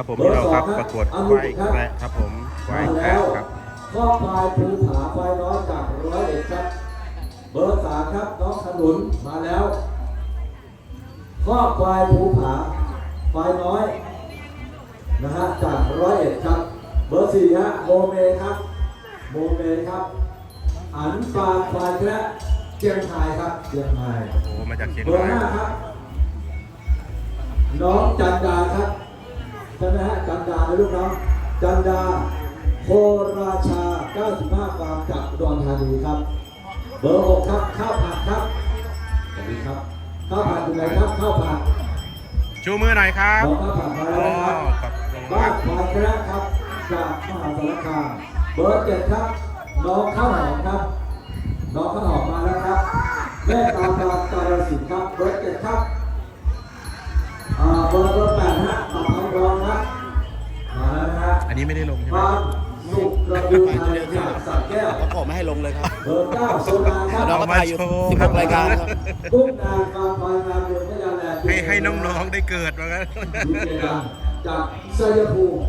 ครับผมพี่น้องครับประกวดควายแกระครับผมควายแกระครับข้อพายภูผาควายน้อยจากร้อยเอ็ดครับ เบอร์สามครับน้องขนุนมาแล้วข้อควายภูผาควายน้อยนะฮะจากร้อยเอ็ดครับ เบอร์สี่ฮะโมเมครับโมเมครับอันปลาควายแกระเชียงรายครับเชียงรายโอ้โหมาจากเชียงเบอราร์ยห้าครับ น้องจันดาครับ ใช่ไหมฮะจันดานะลูกน้องจันดาโคราชา 95ฟาร์มจากอุดรธานีครับ เบอร์หกครับ ข้าวผัดครับสวัสดีครับ ข้าวผัดอยู่ไหนครับ ข้าวผัดชูมือหน่อยครับน้องข้าวผัดมาแล้วนะครับอ๋อครับบ้านควายแคระครับ จากมหาสารคาม เบอร์เจ็ดครับ น้องข้าวหอมครับ ล้วผมไม่ให้ลงเลยครับเบอร์เก้าโซดาครับน้องก็ถ่ายอยู่16รายการครับกุ้งนางฟาร์มควายงามเมืองพญาแลให้ให้น้องๆได้เกิดว่างั้นดูเจดังจากชัยภูมิ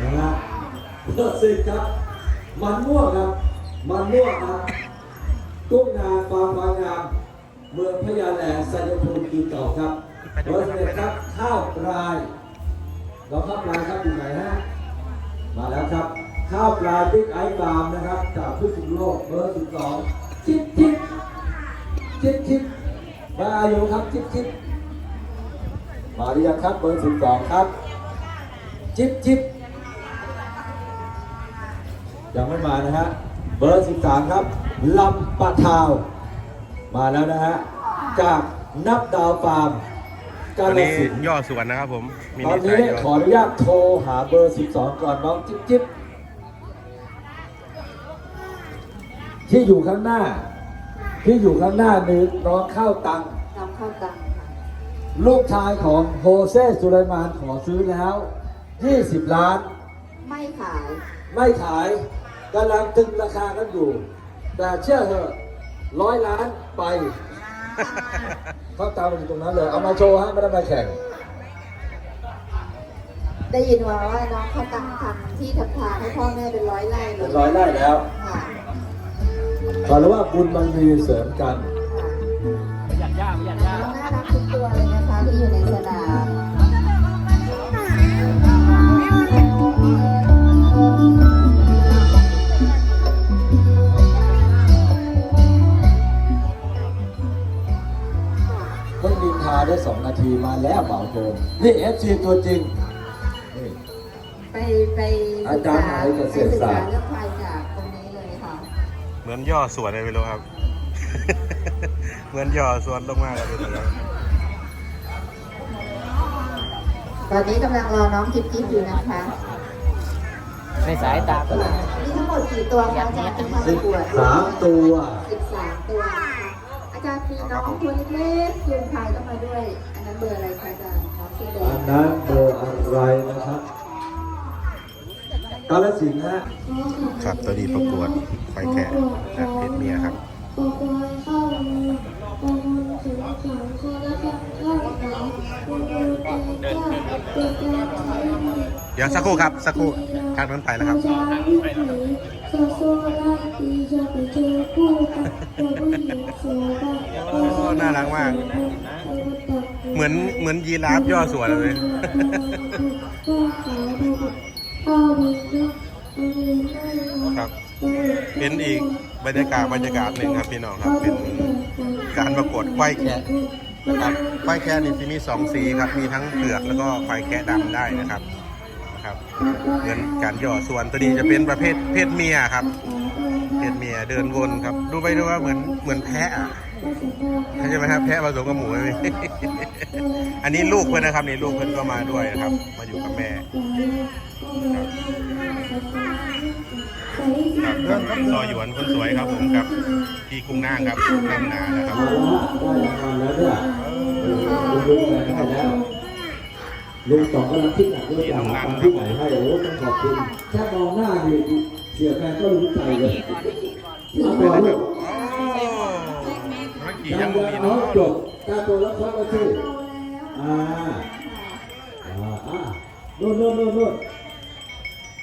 นะฮะเบอร์สิบครับ มันม่วงครับ มันม่วงครับกุ้งนางฟาร์มควายงามเมืองพญาแลชัยภูมิกีเก่าครับเบอร์สิบเอ็ดครับข้าวปลายน้องข้าวปลายครับอยู่ไหนฮะมาแล้วครับ ข้าวปลาบิ๊กไอซ์ฟาร์มนะครับ จากพิษณุโลกเบอร์สิบสองชิปชิปชิปชิปมาอยู่ครับชิปชิปมาหรือยังครับเบอร์สิบสองครับ ชิปชิปยังไม่มานะฮะเบอร์สิบสามครับลำปะทาว มาแล้วนะฮะจากนับดาวฟาร์มกาอันฬนี้สินธุ์ ย่อส่วนนะครับผมมิตอนินไซนี้ส์ย่อขออนุญาตโทรหาเบอร์ 12 ก่อนน้องจิ๊บจิ๊บ ที่อยู่ข้างหน้า ที่อยู่ข้างหน้านี่น้องข้าวตัง น้ำเข้าตังค่ะลูกชายของโฮเซสุไลมานขอซื้อแล้ว 20 ล้าน ไม่ขายไม่ขายกำลังตึงราคากันอยู่ แต่เชื่อเถอะร้อยล้านไปเข้าตามมาอยู่ตรงนั้นเลย เอามาโชว์ฮะไม่ได้มาแข่ง ได้ยินมาว่าน้องเข้าตังทำที่ทำทางให้พ่อแม่เป็นร้อยไร่เลเป็ยนร้อยไร่แล้วค่ะ ขอรู้ว่าบุญมันมีเสริมกันน้องน่ารักทุกตัวเลยนะคะที่อยู่ในสนามเพิ่งดินทาได้สองนาทีมาแล้วเบาเกินนี่เอฟซีตัวจริงนี่ไปไปอาจารย์หมายเกษตรศาสตร์ไปศึกษาเรื่องควาย เหมือนย่อส่วนเลยไม่รู้ครับ เหมือนย่อส่วนลงมาเลยไม่รู้ครับตอนนี้กำลังรอน้องจิ๊บจิ๊บอยู่นะคะในสายตามีทั้งหมดกี่ตัวคะอาจารย์ที่มาปสิระบกวดสามตัวสิบสามตัวนะคะอาจารย์มีน้องตัวเล็กๆยูนพายเข้ามาด้วย อันนั้นเบอร์อะไรคะอาจารย์น้องสีแดอังนนั้นเบอร์อะไรนะครับ กาลสินฮะครับตัวนี้ประกวดควายแกะจากเพชรเมียครับเข้ามือปกวายถึงสองคนและกันเข้าขาปกวายแต่ก็เกิดการใช้ดีเดี๋ยวสักครู่ครับสักครู่ทางนั้นไปแล้วครับโอ้หน้าร่ารักมาก เหมือนเหมือนยีราฟย่อส่วนเลย ครับ เป็นอีกบรรยากาศบรรยากาศหนึ่งครับพี่น้องครับ เป็นการประกวดควายแคะนะครับควายแคะนี่จะมีสองสีครับ มีทั้งเผือกแล้วก็ควายแคะดำได้นะครับนะครับเหมือนการย่อส่วนตัวนี้จะเป็นประเภทเพศเมียครับ เพศเมียเดินวนครับ ดูไปดูว่าเหมือนเหมือนแพะอะ ใช่ไหมครับแพะผสมกับหมูไหมอันนี้ลูกเพื่อนนะครับนี่ลูกเพื่อนก็มาด้วยนะครับ มาอยู่กับแม่ครับซอยหยวนคนสวยครับผมกับพี่กุ้งนางครับทำนานะครับเอาละได้รางวัลแล้วเนี่ยเออลุงลุงไปให้แล้วลุงสองกำลังคิดหนักด้วยการหาความที่ไหนให้โอ้ต้องขอบคุณแค่มองหน้านี่เสียแฟนก็รู้ใจเลยเอาต่อลูกโอ้ไม่ กี่ยังมีเนาะเอาจบถ้าตัวแล้วเขาก็ชื่ออ่าอ่าอ่าโน่นโน่นโน่นโน่น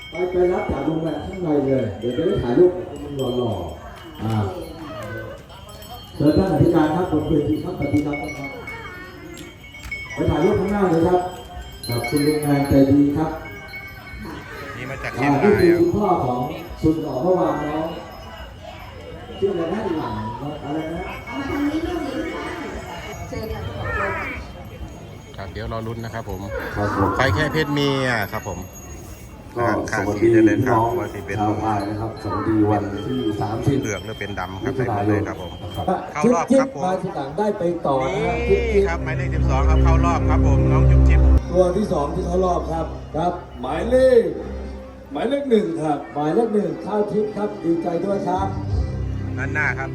ไปไปรับจากโรงแรมข้างในเลย เดี๋ยวจะได้ถ่ายรูปกับมันหล่อๆอ่าเชิญท่านอธิการครับบนเวทีครับปฏิบัติครับไปถ่ายรูปข้างหน้าเลยครับกับคุณลุงงานใจดีครับนี่มาจากเชียอ่างนี่คือคุณพ่อของสุดหล่อเมื่อวานน้อง ชื่ออะไรนะหลังอะไรนะเอามาทางนี้ลูกหญิงค่ะเชิญค่ะขอบคุณครับเดี๋ยวรอลุ้นนะครับผมครับผมไฟแค่เพชรเมียครับผมก็ข้างสวัสที่ดีจะเล่นพี่ครัน้บองว่าสิเป็นชาวไทยนะครับสวัสดีวันที่สามสิบเปลือกหรือเป็นดำครัมิบถุใส่หมนาดยเลยนครับผมนะครับเข้ารอบครับผมมาทีหลังได้ไปต่อนะฮะจิ๊บนี่จิ๊บครับหมายเลข12ครับเข้ารอบครับผมน้องจุ๊บจิ๊บตัวที่สองที่เขารอบครับครับ หมายเลขหมายเลขหนึ่งครับ หมายเลขหนึ่งข้าวทิพย์ครับดีใจด้วยครับ ด้านหน้าครับ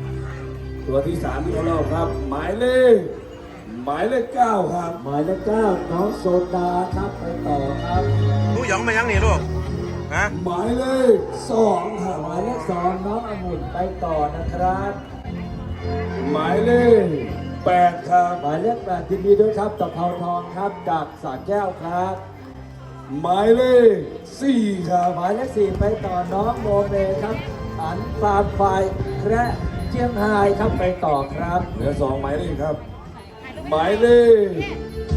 ตัวที่สามที่เขารอบครับ หมายเลขหมายเลขเก้าครับ หมายเลขเก้าน้องโซดาครับไปต่อครับลูกหยองมายังนี่ลูกฮะหมายเลขสองค่ะหมายเลขสองน้ององุ่นไปต่อนะครับ หมายเลขแปดครับหมายเลขแปดยินดีด้วยครับตะเภาทองครับจากสระแก้วครับ หมายเลขสี่ครับหมายเลขสี่ไปต่อน้องโมเมครับ อันฟาร์มไฟแคระเจียงไฮ้ครับไปต่อครับเหลือสองหมายเลขครับ หมายเลข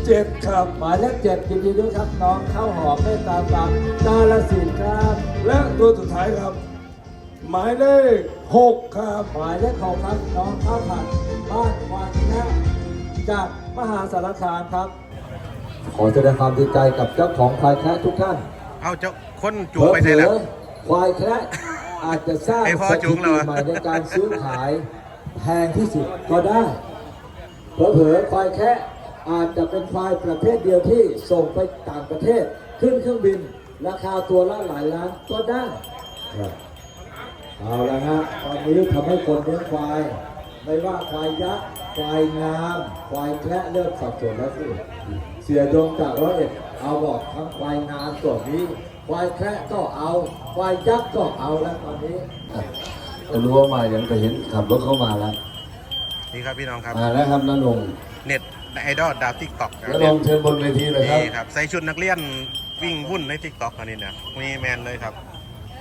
เจ็ดครับ หมายเลขเจ็ดยินดีด้วยครับน้องข้าวหอมไม่ตามตามกาลสินธุ์ครับ และตัวสุดท้ายครับ หมายเลขหกครับหมายเลขหกครับน้องข้าวผัดบ้านวานนะจากมหาสารคามครับ ขอแสดงความดีใจกับเจ้าของควายแคระทุกท่าน เอาเจ้าคนจูงไปใช่แล้วเผลอๆควายแคระ อาจจะสร้างไอ้พ่อสจูถิงเหรติอใหม่ในการซื้อขายแพงที่สุดก็ได้เผลอๆควายแคะอาจจะเป็นควายประเภทเดียวที่ส่งไปต่างประเทศ ขึ้นเครื่องบิน ราคาตัวละหลายล้านก็ได้ครับเอาละฮะตอนนี้ทำให้คนเลี้ยงควาย ไม่ว่าควายยักษ์ควายงาม ควายแคระเริ่มสับสนแล้วสิเสียดงจากร้อยเอ็ดเอาบอกทั้งควายงามตัวนี้ ควายแคระก็เอาควายยักษ์ก็เอาแล้วตอนนี้ก็รู้ว่ามายังไปเห็นขับรถเข้ามาแล้วนี่ครับพี่น้องครับมาแล้วครับน้านงเน็ตไอดอลดาวทิกตอกน้านงเชิญบนเวทีเลยครับนี่ครับใส่ชุดนักเรียนวิ่งวุ่นในทิกตอกอันนี้นะมีแมนเลยครับ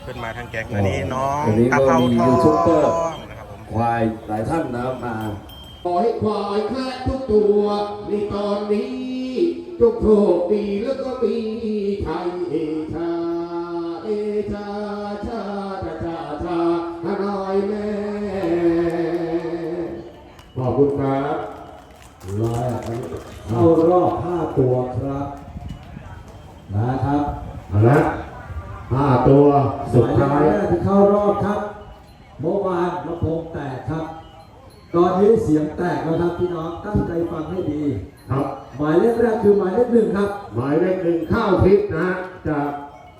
ขึ้นมาทางแก๊งอันนี้น้องอันนี้ก็ตะเภามีทอยูทูบเบอร์งนะครับผมควายหลายท่านนะครับมาขอให้ควายแคระทุกตัวในตอนนี้จงโชคดีแล้วก็มีไทยเอชาเอ ชาชาชาชาชาฮานอยแม่ขอบคุณครับร้อยเข้ารอบ5ตัวครับ นะครับเอาละห้าตัวสุดท้ายหมเลขแรกที่เข้ารอบครับเมื่อวานลำโพงแตกครับ ตอนนี้เสียงแตกแล้วครับพี่น้องตั้งใจฟังให้ดี ครับ หมายเลขแรกคือหมายเลขหนึ่งครับ หมายเลขหนึ่งข้าวทิพย์นะฮะจาก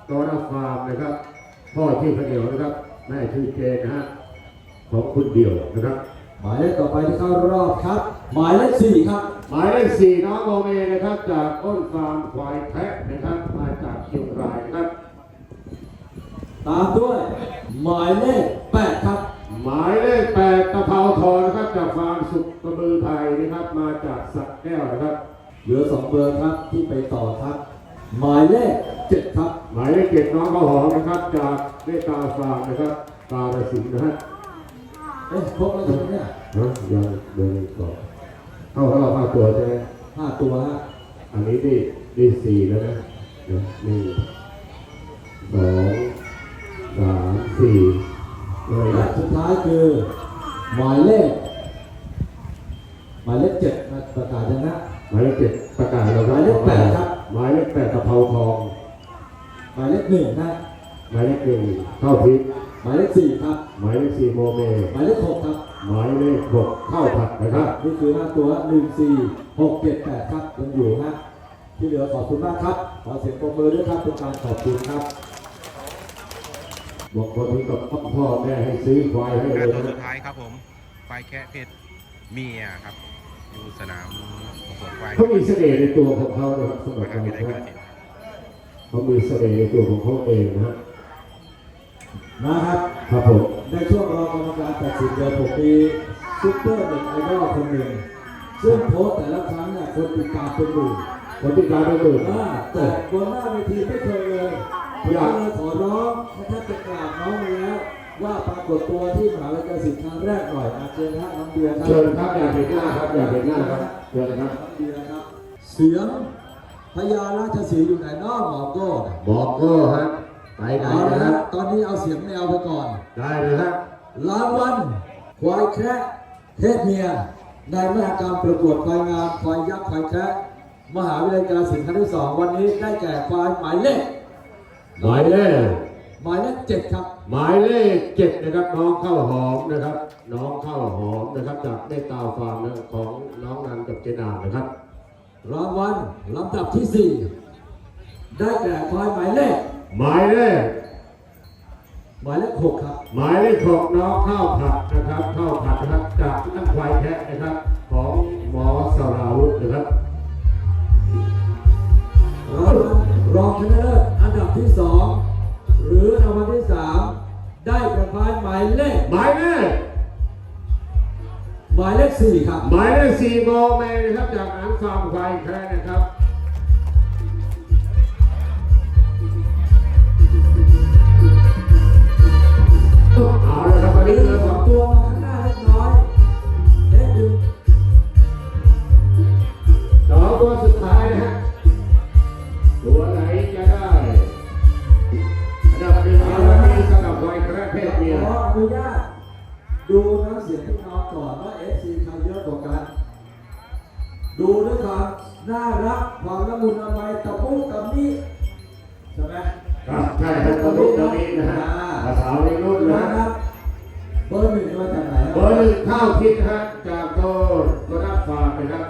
ตอราฟาร์มนะครับ พ่อชื่อพระเดียวนะครับ แม่ชื่อเจนนะฮะของคุณเดียวนะครับ หมายเลขต่อไปที่เข้ารอบครับ หมายเลขสี่ครับ หมายเลขสี่น้องโมเมนะครับ จากอ้นฟาร์มควายแพะนะครับ มาจากเชียงรายนะครับ ตามด้วยหมายเลขแปดครับ หมายเลขแปดตะเภาทองนะครับ จากฟาร์มสุขกระบือไทยนะครับ มาจากสักแก้วนะครับ เหลือสองเบอร์ครับที่ไปต่อครับ หมายเลขเจ็ดครับ หมายเลขเจ็ดน้องข้าวหอมนะครับจากเมตาฟาร์มนะครับกาลสินธุ์นะฮะเอ๊ะครบแล้วใช่ไหมเนี่ยฮะยังเดินต่อเข้าเข้าห้าตัวใช่ไหมห้าตัวฮะอันนี้ได้ได้สี่แล้วนะเดี๋ยวหนึ่งสองสามสี่เลยและนะสุดท้ายคือหมายเลขหมายเลขเจ็ดนะประกาศยังนะหมายเลขเจ็ดประกาศแล้วหมายเลขแปด หมายเลขหนึ่งนะหมายเลขหนึ่งเข้าทิพย์หมายเลขสี่ครับ หมายเลขสี่โมเมหมายเลขหกครับ หมายเลขหกเข้าผัดนะครับ นี่คือห้าตัวหนึ่งสี่หกเจ็ดแปดครับยังอยู่ฮะที่เหลือขอบคุณมากครับ ขอเสียงปรบมือด้วยครับเป็นการขอบคุณครับบางคนถึงกับพ่อแม่ให้ซื้อควายให้หเลน้ายตัวนะสุดท้ายครับผมไฟแค่เพชรเมียครับ อยู่สนามประกวดควายเขามีเสน่ห์ในตัวของเขานะครับสำหมรับหาควาวิยทยาลัยกาแพะฬสินธุ์ เขามีเสน่ห์ในตัวของเขาเองนะฮะนะครับ ครับผม ในช่วงรอกรรมการตัดสินเดือนผมมีซุปเปอร์เน็ตไอดอลคนหนึ่งซึ่งโพสต์แต่ละครั้งเนี่ยคนติดตามเป็นหมื่นคนที่การเป็นหมื่นอ่าแต่บนหน้าเวทีไม่เคยเลยผมก็เลยขอร้องถ้าท่านจะกราบน้องมาแล้วว่าปรากฏตัวที่มหาวิทยาลัยศิลป์ครั้งแรกหน่อยอาเชิญนะน้องเบียร์ครับเชิญครับอยากเห็นหน้าครับอยากเห็นหน้าครับเชิญครับน้องเบียร์ครับ เสียง พญาราชสีห์อยู่ไหนน้องหมอโก้น่ะบอกก็ฮะไปไหนเอาละนะคครัรับบตอนนี้เอาเสียงแมวไปก่อน ได้เลยครับรางวัลควายแคระเพศเมีย ในมหกรรมประกวดควายงามควายยักษ์ควายแคระมหาวิทยาลัยกาฬสินธุ์ครั้งที่สองวันนี้ได้แก่ควายหมายเลขหมายเลขหมายเลขเจ็ดครับ หมายเลขเจ็ดนะครับน้องข้าวหอมนะครับ น้องข้าวหอมนะครับจากเมตตาฟาร์มนะของน้องนันกับเจนานนะครับ รางวัลลำดับที่สี่ได้แก่ควายหมายเลขหมายเลขหมายเลขหกครับ หมายเลขของน้องข้าวผัดนะครับข้าวผัดนะครับจากนักควายแคะนะครับ ของหมอสราวุธนะครับรางวัลรองชนะเลิศอันดับที่สองหรือรางวัลที่สามได้แก่ควายหมายเลขหมายเลข หมายเลขสี่ครับหมายเลขสี่โมเมนะครับจากอันฟาร์มไฟแครนะครับเอาละครับวันนี้ ดูน้ำเสียงที่น้องก่อนว่าเอฟซีใครเยอะกว่ากัน ดูด้วยความน่ารักความละมุนละไมตะมุตะมิใช่ไหมครับใช่ครับตอนนี้ตอนนี้นะฮะภาษาวัยรุ่นนะนะคฮะรับ เบอร์หนึ่งมาจากไหนเบอร์หนึ่งข้าวทิศนะฮะจากโตโกนัฟาร์มนะครับ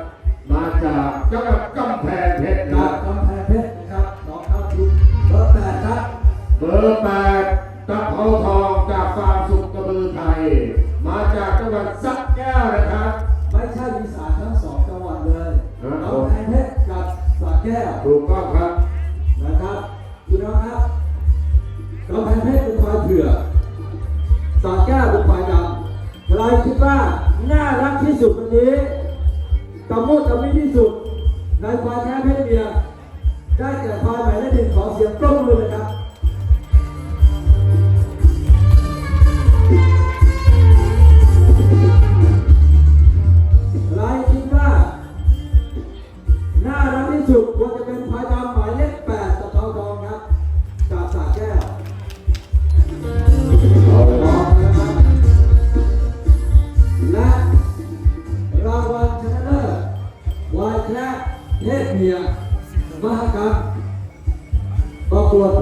มาจากจังหวัดกำแพงเพชรนะจากกำแพงเพชรนะครับน้องข้าวทิพย์เบอร์แปดครับ เบอร์แปด ตะมุตะมิที่สุดในควายแค้เพศเมียได้แก่ควายหมายเลขหนึ่งขอเสียงปรบมือเลยครับ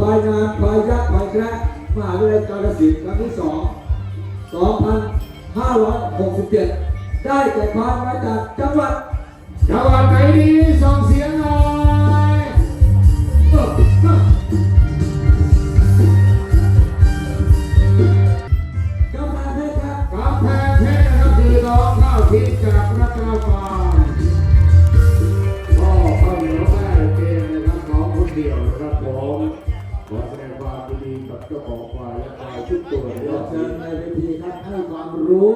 ควายงามควายยักษ์ควายแคระมหาวิทยาลัยกาฬสินธุ์ครั้งที่สอง2567 ได้แก่ควายมาจากจังหวัด จังหวัดไหนดีส่งเสียง ดีกับเจ้าขอควายและควายทุกตัวเรีด้วยยนเชิญในเวทีครับให้ความรู้